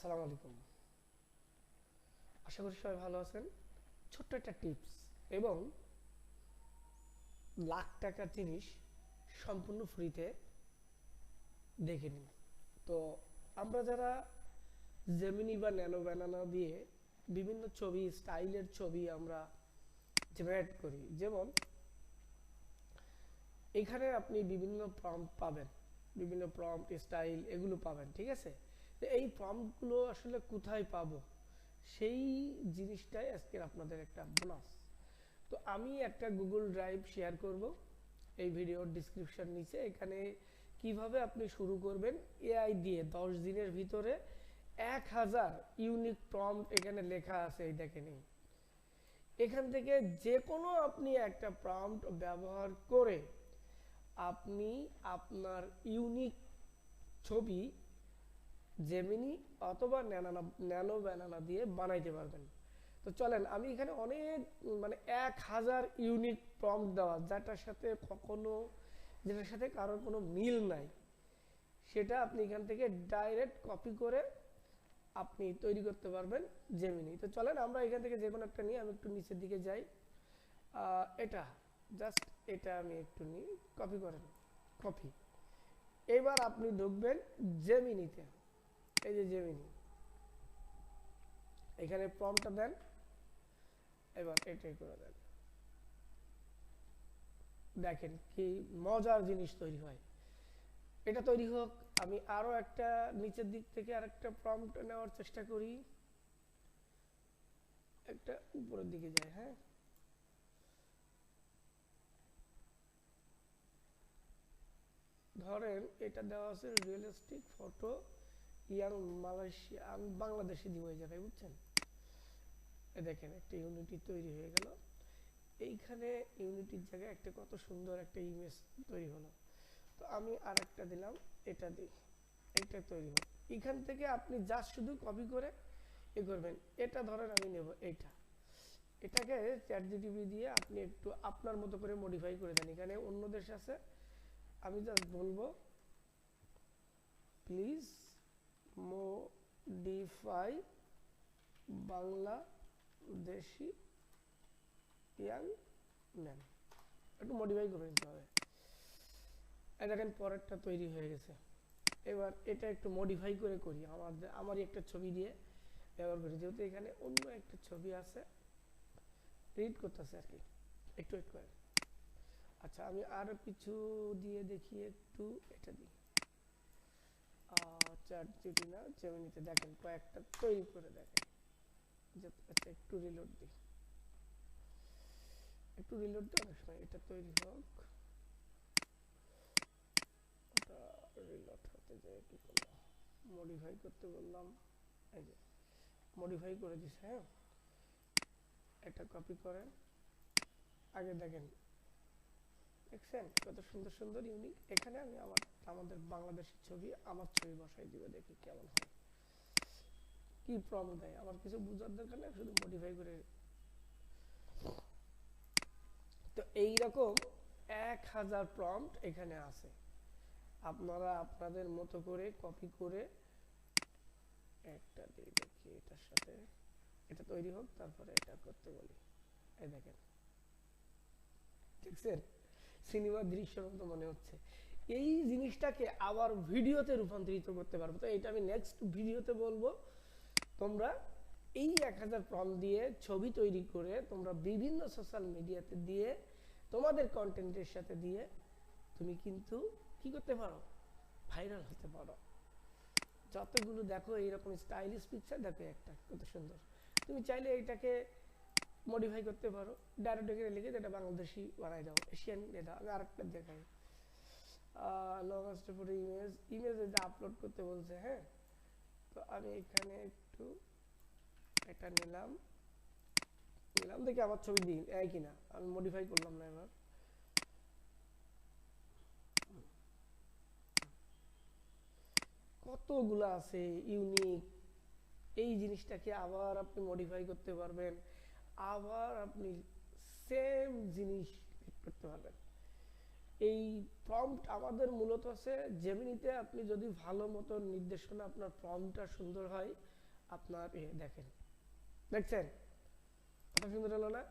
আসসালামু আলাইকুম। আশা করি সবাই ভালো আছেন। ছোট্ট একটা টিপস এবং লাখ টাকার জিনিস সম্পূর্ণ ফ্রিতে দেখে নিন। তো আমরা যারা জেমিনি বা ন্যানো ব্যানানা দিয়ে বিভিন্ন ছবি, স্টাইলের ছবি আমরা জেনারেট করি, যেমন এখানে আপনি বিভিন্ন প্রম্পট পাবেন, বিভিন্ন প্রম্পট স্টাইল এগুলো পাবেন, ঠিক আছে? এই প্রম্পটগুলো আসলে কোথায় পাবো? সেই জিনিসটাই আজকে আপনাদের একটা বোনাস তো আমি একটা গুগল ড্রাইভ শেয়ার করব। এই ভিডিওর ডিসক্রিপশন নিচে। এখানে কীভাবে আপনি শুরু করবেন? এআই দিয়ে দশ দিনের ভিতরে এক হাজার ইউনিক প্রম্পট এখানে লেখা আছে, এই দেখে নিন। এখান থেকে যে কোনো আপনি একটা প্রম্পট ব্যবহার করে আপনি আপনার ইউনিক ছবি জেমিনি অথবা ন্যানানা ন্যানো ব্যানানা দিয়ে বানাইতে পারবেন। তো চলেন, আমি এখানে অনেক মানে এক হাজার ইউনিক প্রম্পট দেওয়া, যেটার সাথে কখনো, যেটার সাথে কারোর কোনো মিল নাই, সেটা আপনি এখান থেকে ডাইরেক্ট কপি করে আপনি তৈরি করতে পারবেন জেমিনি তো চলেন, আমরা এখান থেকে যে কোনো একটা নিই আমি একটু নিচের দিকে যাই। এটা জাস্ট এটা আমি একটু নিই কপি করেন কপি এবার আপনি ঢুকবেন জেমিনিতে এই যে জেমিনি। এখানে প্রমটা দেন। এবার এটাই করে দেন। দেখেন কি মজার জিনিস তৈরি হয়। এটা তৈরি হোক, আমি আরও একটা নিচের দিক থেকে আরেকটা প্রম্পট নেওয়ার চেষ্টা করি। একটা উপরের দিকে যায় হ্যাঁ। ধরেন এটা দেওয়া আছে রিয়েলিস্টিক ফটো ইয়াং মালয়েশিয়া বাংলাদেশে বুঝছেন? দেখেন, একটা ইউনিটি তৈরি হয়ে গেল। এইখানে ইউনিটির জায়গায় একটা কত সুন্দর একটা ইমেজ তৈরি হলো। তো আমি আর দিলাম, এটা দিই এটা তৈরি এখান থেকে আপনি জাস্ট শুধু কপি করে এ করবেন, এটা ধরেন আমি নেব এইটা। এটাকে চ্যাট জিটিপি দিয়ে আপনি একটু আপনার মতো করে মডিফাই করে দেন। এখানে অন্য দেশ আছে। আমি জাস্ট বলব please modify Bangladeshi young man একটু মডিফাই করে নিতে হবে। দেখেন পরেরটা তৈরি হয়ে গেছে। এবার এটা একটু মডিফাই করে করি। আমার আমারই একটা ছবি দিয়ে ব্যবহার করি। যেহেতু এখানে অন্য একটা ছবি আছে রিড করতেছে আর কি। একটু একটু আচ্ছা আমি আরও কিছু দিয়ে দেখি, একটু এটা দিই চার জিবি না জেমিনিতে দেখেন কয়েকটা তৈরি করে দেখেন। আচ্ছা একটু রিলোড দিই। একটু রিলোড দিই অনেক সময় এটা তৈরি হোক। ওটা রিলোড হতে যায়, কি করলাম মডিফাই করতে বললাম। এই যে মডিফাই করে দিছে হ্যাঁ? এটা কপি করেন। আগে দেখেন, দেখছেন? কত সুন্দর সুন্দর ইউনিক এখানে আমি আমার আমাদের বাংলাদেশের ছবি, আমার ছবি বসাই দিব, দেখি কেমন হয়। কি প্রবলেম দেয়? আমার কিছু বোঝার দরকার নেই, শুধু মডিফাই করে। তো এইরকম এক হাজার প্রম্পট এখানে আছে। আপনারা আপনাদের মতো করে কপি করে একটা দিয়ে দেখি এটার সাথে। এটা তৈরি হোক, তারপরে এটা করতে বলি। এই দেখেন। দেখছেন? সিনেমার দৃশ্যের মতো মনে হচ্ছে। এই জিনিসটাকে আবার ভিডিওতে রূপান্তরিত করতে পারব। তো এটা আমি নেক্সট ভিডিওতে বলব। তোমরা এই এক হাজার প্রম দিয়ে ছবি তৈরি করে তোমরা বিভিন্ন সোশ্যাল মিডিয়াতে দিয়ে, তোমাদের কন্টেন্টের সাথে দিয়ে তুমি কিন্তু কি করতে পারো? ভাইরাল হতে পারো। যতগুলো দেখো এইরকম স্টাইলিশ পিকচার দেখো একটা কত সুন্দর। তুমি চাইলে এটাকে মডিফাই করতে পারো। ডাইরেক্ট লিখে এটা বাংলাদেশি বানাই দাও এশিয়ান এটা আমি আরেকটা দেখাই লগাস্ট পরে ইমেজ ইমেজ এটা আপলোড করতে বলছে হ্যাঁ? তো আমি এখানে একটু এটা নিলাম। নিলাম দেখি আমার ছবি দিই এই কিনা? আমি মডিফাই করলাম না এবার। কতগুলো আছে ইউনিক এই জিনিসটাকে আবার আপনি মডিফাই করতে পারবেন। আবার আপনি সেম জিনিস করতে পারবেন। এই প্রম্পট আমাদের মূলত আছে জেমিনিতে আপনি যদি ভালো মতো নির্দেশনা, আপনার প্রম্পটটা সুন্দর হয়, আপনার দেখেন, দেখছেন? কত সুন্দর হলো না?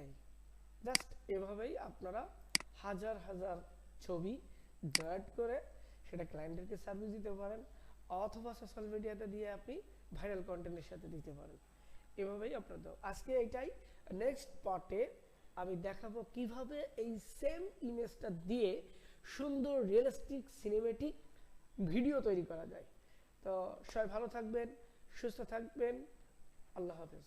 এই জাস্ট এভাবেই আপনারা হাজার হাজার ছবি জয়েন্ট করে সেটা ক্লায়েন্টদেরকে সার্ভিস দিতে পারেন, অথবা সোশ্যাল মিডিয়াতে দিয়ে আপনি ভাইরাল কন্টেন্টের সাথে দিতে পারেন। এভাবেই আপনার আজকে এটাই। নেক্সট পার্টে আমি দেখাবো কীভাবে এই সেম ইমেজটা দিয়ে সুন্দর রিয়েলিস্টিক সিনেমেটিক ভিডিও তৈরি করা যায়। তো সবাই ভালো থাকবেন, সুস্থ থাকবেন, আল্লাহ হাফেজ।